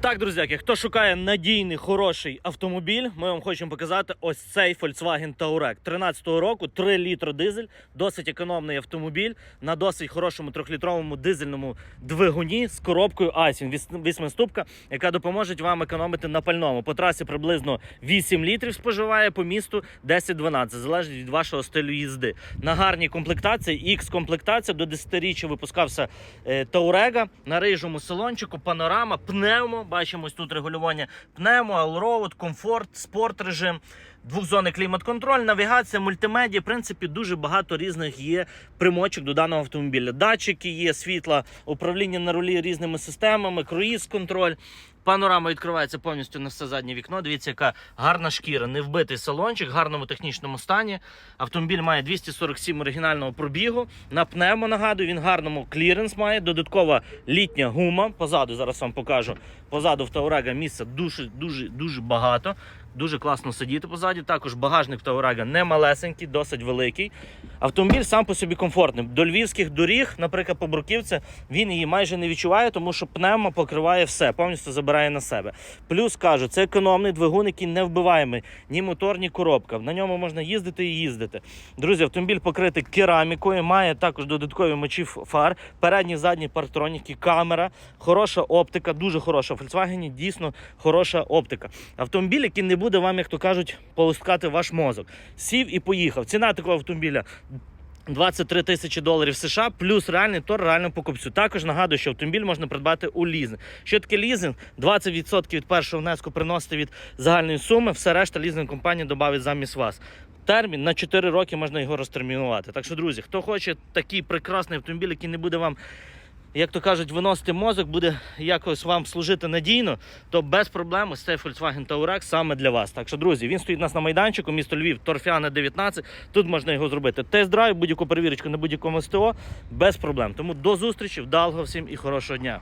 Так, друзяки, хто шукає надійний хороший автомобіль, ми вам хочемо показати ось цей Volkswagen Touareg 13-го року, 3 літри дизель, досить економний автомобіль на досить хорошому трьохлітровому дизельному двигуні з коробкою Айсін, 8 ступка, яка допоможе вам економити на пальному. По трасі приблизно 8 літрів споживає, по місту 10-12, залежить від вашого стилю їзди. На гарній комплектації, X-комплектація до 10-річчя випускався е, Touareg на рижому салончику, панорама, пневмо. Бачимо ось тут регулювання пневмо, алроуд, комфорт, спорт режим. Двохзонний клімат-контроль, навігація, мультимедіа. В принципі, дуже багато різних є примочок до даного автомобіля. Датчики є, світла, управління на рулі різними системами, круїз-контроль. Панорама відкривається повністю на все заднє вікно. Дивіться, яка гарна шкіра, не вбитий салончик, в гарному технічному стані. Автомобіль має 247 оригінального пробігу. На пневмо нагадую, він гарному кліренс має. Додаткова літня гума. Позаду зараз вам покажу. Позаду в Таурега місця дуже дуже дуже багато. Дуже класно сидіти позаді. Також багажник в Таурага не малесенький, досить великий. Автомобіль сам по собі комфортний. До львівських доріг, наприклад, по Бруківці, він її майже не відчуває, тому що пневмо покриває все, повністю забирає на себе. Плюс кажу, це економний двигун, який не вбиваємий, ні мотор, ні коробка. На ньому можна їздити і їздити. Друзі, автомобіль покритий керамікою, має також додаткові мочі фар, передні, задні партроніки, камера, хороша оптика, дуже хороша. В Volkswagen дійсно хороша оптика. Автомобіль, який не буде вам, як то кажуть, полускати ваш мозок. Сів і поїхав. Ціна такого автомобіля 23 тисячі доларів США плюс реальний тор реальному покупцю. Також нагадую, що автомобіль можна придбати у лізинг. Що таке лізинг? 20% від першого внеску приносите від загальної суми, все решта лізинг компанія додавить замість вас. Термін на 4 роки можна його розтермінувати. Так що, друзі, хто хоче такий прекрасний автомобіль, який не буде вам. Як то кажуть, виносити мозок, буде якось вам служити надійно, то без проблем ось цей Volkswagen Touareg саме для вас. Так що, друзі, він стоїть у нас на майданчику, місто Львів, Торфяна 19. Тут можна його зробити. Тест-драйв, будь-яку перевірочку на будь-якому СТО без проблем. Тому до зустрічі, вдалого всім і хорошого дня.